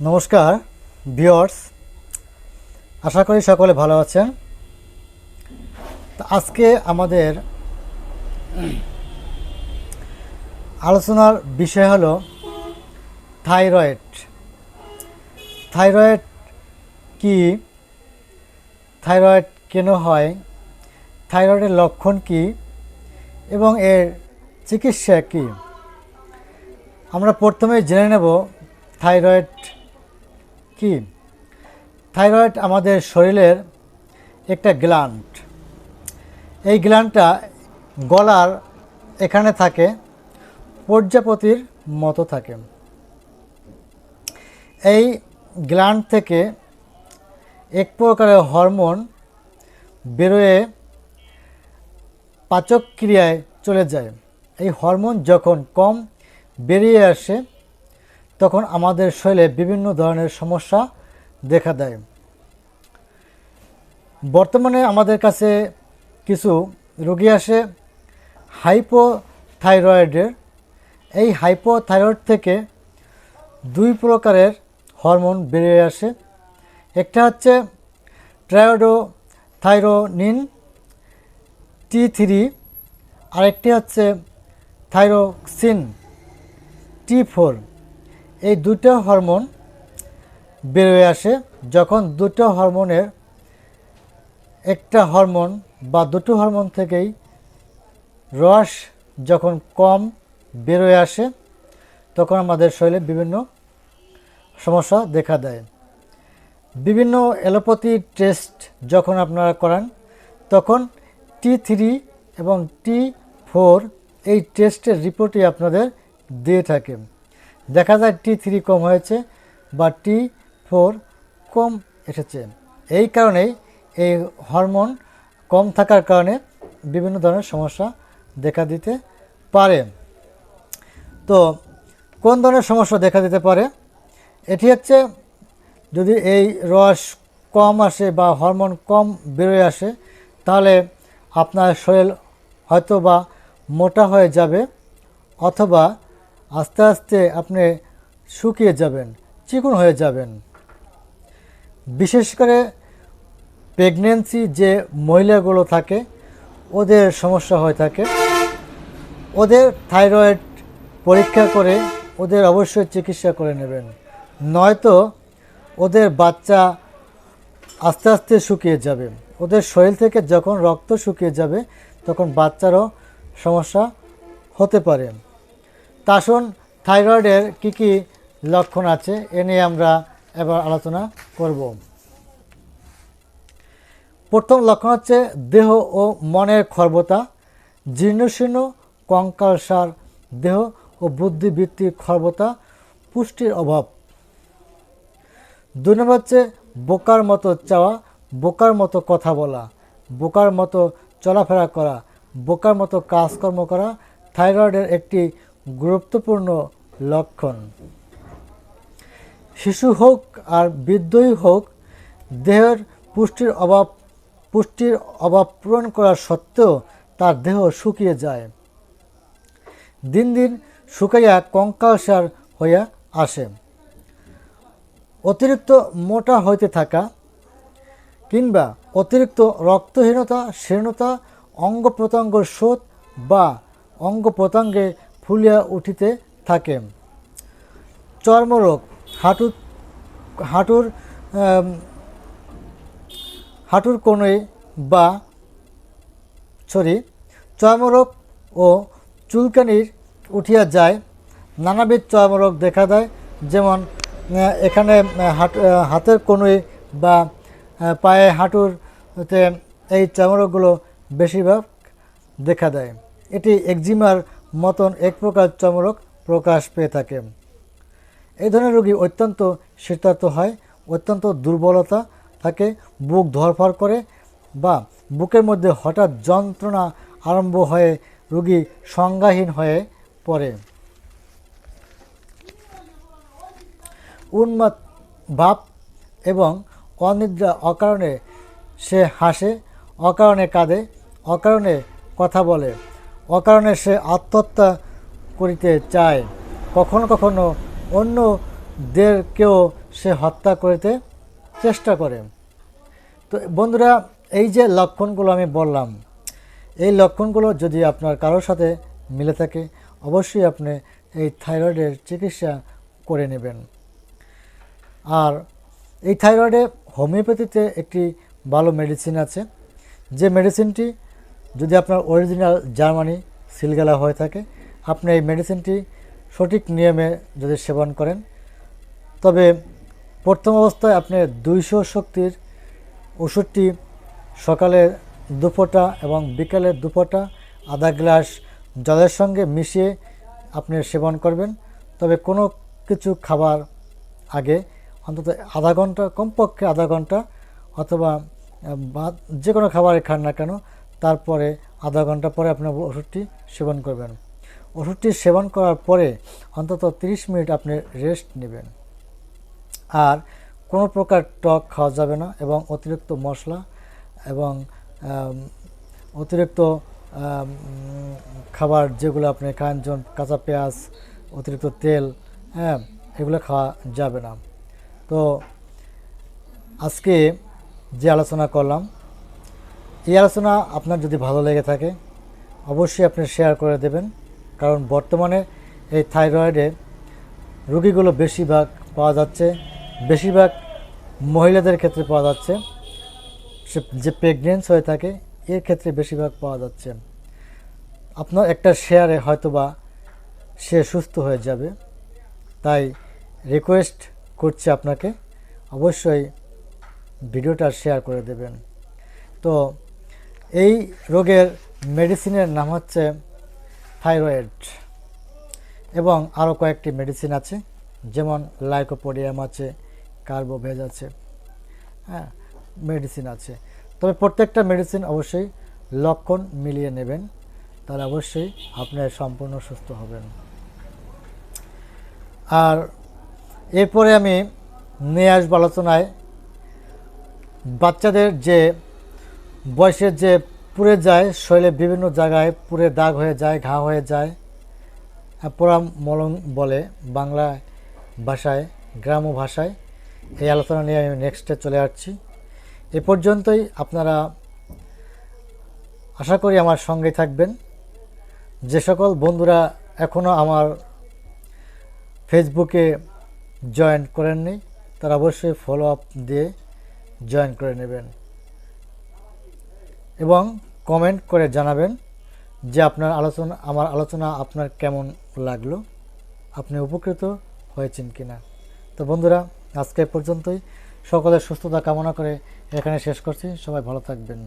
নমস্কার ভিওর্স আশা করি সকলে ভালো আছেন। আজকে আমাদের আলোচনার বিষয় হলো থাইরয়েড। থাইরয়েড কি? থাইরয়েড কেন হয়? থাইরয়েডের লক্ষণ কি? এবং এর চিকিৎসা কী? আমরা প্রথমে জেনে নেব থাইরয়েড কি? থাইরয়েড আমাদের শরীরের একটা গ্ল্যান্ড এই গ্ল্যান্ডটা গলার এখানে থাকে, প্রজাপতির মতো থাকে। এই গ্ল্যান্ড থেকে এক প্রকারের হরমোন বেরোয়ে পাচক ক্রিয়ায় চলে যায়। এই হরমোন যখন কম বেরিয়ে আসে তখন আমাদের শরীরে বিভিন্ন ধরনের সমস্যা দেখা দেয়। বর্তমানে আমাদের কাছে কিছু রোগী আসে, হাইপোথাইরয়েডের। এই হাইপোথাইরয়েড থেকে দুই প্রকারের হরমোন বেরিয়ে আসে। একটা হচ্ছে ট্রায়োডো থাইরোনিন টি থ্রি, আরেকটি হচ্ছে থাইরোক্সিন, টি ফোর। এই দুটো হরমোন বেরোয় আসে যখন দুটো হরমোনের একটা হরমোন বা দুটো হরমোন থেকেই রস যখন কম বেরোয় আসে, তখন আমাদের শরীরে বিভিন্ন সমস্যা দেখা দেয়। বিভিন্ন অ্যালোপ্যাথি টেস্ট যখন আপনারা করান, তখন টি থ্রি এবং টি ফোর এই টেস্টের রিপোর্টই আপনাদের দিয়ে থাকে। দেখা যায় টি থ্রি কম হয়েছে বা টি ফোর কম এসেছে। এই কারণেই এই হরমোন কম থাকার কারণে বিভিন্ন ধরনের সমস্যা দেখা দিতে পারে। তো কোন ধরনের সমস্যা দেখা দিতে পারে? এটি হচ্ছে যদি এই রস কম আসে বা হরমোন কম বেরোয় আসে, তাহলে আপনার শরীর হয়তো বা মোটা হয়ে যাবে অথবা আস্তে আস্তে আপনি শুকিয়ে যাবেন, চিকন হয়ে যাবেন। বিশেষ করে প্রেগনেন্সি যে মহিলাগুলো থাকে, ওদের সমস্যা হয়ে থাকে। ওদের থাইরয়েড পরীক্ষা করে ওদের অবশ্যই চিকিৎসা করে নেবেন। নয়তো ওদের বাচ্চা আস্তে আস্তে শুকিয়ে যাবে। ওদের শরীর থেকে যখন রক্ত শুকিয়ে যাবে, তখন বাচ্চারও সমস্যা হতে পারে। তা আসুন থাইরয়েডের কী কী লক্ষণ আছে? এ নিয়ে আমরা এবার আলোচনা করব। প্রথম লক্ষণ হচ্ছে দেহ ও মনের খর্বতা জীর্ণশীর্ণ কঙ্কালসার দেহ ও বুদ্ধিবৃত্তির খর্বতা, পুষ্টির অভাব। দুই নম্বর হচ্ছে বোকার মতো চাওয়া, বোকার মতো কথা বলা, বোকার মতো চলাফেরা করা, বোকার মতো কাজকর্ম করা, থাইরয়েডের একটি গুরুত্বপূর্ণ লক্ষণ। শিশু হোক আর বৃদ্ধই হোক, দেহের পুষ্টির অভাব পুষ্টির অভাব পূরণ করা সত্ত্বেও তার দেহ শুকিয়ে যায়। দিন দিন শুকাইয়া কঙ্কালসার হইয়া আসে। অতিরিক্ত মোটা হইতে থাকা কিংবা অতিরিক্ত রক্তহীনতা, শীর্ণতা অঙ্গ প্রত্যঙ্গ শোধ বা অঙ্গ প্রত্যঙ্গে ফুলিয়া উঠিতে থাকে। চর্মরোগ, হাঁটু, হাঁটুর হাঁটুর কোণে বা সরি চর্মরোগ ও চুলকানির উঠিয়া যায়। নানাবিধ চর্মরোগ দেখা দেয়, যেমন এখানে হাতের কোণে বা পায়ে হাঁটুরতে এই চর্মরোগগুলো বেশিরভাগ দেখা দেয়। এটি একজিমার মতন এক প্রকার চমরক প্রকাশ পেয়ে থাকে। এই ধরনের রোগী অত্যন্ত শীতার্থ হয়, অত্যন্ত দুর্বলতা থাকে, বুক ধরফর করে বা বুকের মধ্যে হঠাৎ যন্ত্রণা আরম্ভ হয়ে রোগী সংজ্ঞাহীন হয়ে পড়ে। উন্মাদ ভাব এবং অনিদ্রা অকারণে সে হাসে, অকারণে কাঁদে, অকারণে কথা বলে। অকারণে সে আত্মহত্যা করিতে চায়। কখনো কখনো অন্য নিজেদেরকেও সে হত্যা করিতে চেষ্টা করে। তো বন্ধুরা, এই যে লক্ষণগুলো আমি বললাম, এই লক্ষণগুলো যদি আপনার কারোর সাথে মিলে থাকে, অবশ্যই আপনি এই থাইরয়েডের চিকিৎসা করে নেবেন। আর এই থাইরয়েডে হোমিওপ্যাথিতে একটি ভালো মেডিসিন আছে। যে মেডিসিনটি যদি আপনার অরিজিনাল জার্মানি সিলগালা হয়ে থাকে, আপনি এই মেডিসিনটি সঠিক নিয়মে যদি সেবন করেন, তবে প্রথম অবস্থায় আপনি দুইশো শক্তির ওষুধটি সকালে দুফোঁটা এবং বিকালে দুফোঁটা আধা গ্লাস জলের সঙ্গে মিশিয়ে আপনি সেবন করবেন। তবে কোনো কিছু খাবার আগে অন্তত আধা ঘণ্টা, কমপক্ষে আধা ঘণ্টা অথবা যে কোনো খাবারে খান না কেন তারপরে আধা ঘণ্টা পরে আপনি ওষুধটি সেবন করবেন। ওষুধটি সেবন করার পরে অন্তত 30 মিনিট আপনি রেস্ট নেবেন। আর কোনো প্রকার টক খাওয়া যাবে না এবং অতিরিক্ত মশলা এবং অতিরিক্ত খাবার যেগুলো আপনি খান যেমন কাঁচা পেঁয়াজ, অতিরিক্ত তেল হ্যাঁ এগুলো খাওয়া যাবে না। তো আজকে যে আলোচনা করলাম এই আলোচনা আপনার যদি ভালো লেগে থাকে, অবশ্যই আপনি শেয়ার করে দেবেন। কারণ বর্তমানে এই থাইরয়েডে রুগীগুলো বেশিরভাগ পাওয়া যাচ্ছে, বেশিরভাগ মহিলাদের ক্ষেত্রে পাওয়া যাচ্ছে। সে- যে প্রেগনেন্স হয়ে থাকে, এর ক্ষেত্রে বেশিরভাগ পাওয়া যাচ্ছে। আপনার একটা শেয়ারে হয়তোবা সে সুস্থ হয়ে যাবে। তাই রিকোয়েস্ট করছি আপনাকে, অবশ্যই ভিডিওটা শেয়ার করে দেবেন। তো এই রোগের মেডিসিনের নাম হচ্ছে থাইরয়েড এবং আরও কয়েকটি মেডিসিন আছে, যেমন লাইকোপোডিয়াম আছে কার্বোভেজ আছে হ্যাঁ মেডিসিন আছে। তবে প্রত্যেকটা মেডিসিন অবশ্যই লক্ষণ মিলিয়ে নেবেন, তাহলে অবশ্যই আপনি সম্পূর্ণ সুস্থ হবেন। আর এরপরে আমি নিয়ে আসব আলোচনায় বাচ্চাদের যে বয়সের যে পুড়ে যায়, শরীরে বিভিন্ন জায়গায় পুড়ে দাগ হয়ে যায়, ঘা হয়ে যায়। পোড়া মলম বলে বাংলা ভাষায়, গ্রাম্য ভাষায়। এই আলোচনা নিয়ে আমি নেক্সটে চলে আসছি। এ পর্যন্তই আপনারা আশা করি আমার সঙ্গে থাকবেন। যে সকল বন্ধুরা এখনও আমার ফেসবুকে জয়েন করেননি, তারা অবশ্যই ফলো আপ দিয়ে জয়েন করে নেবেন। এবং কমেন্ট করে জানাবেন যে আপনার আলোচনা আমার আলোচনা আপনার কেমন লাগল? আপনি উপকৃত হয়েছেন কি না তো বন্ধুরা, আজকে পর্যন্তই। সকলের সুস্থতা কামনা করে এখানে শেষ করছি। সবাই ভালো থাকবেন।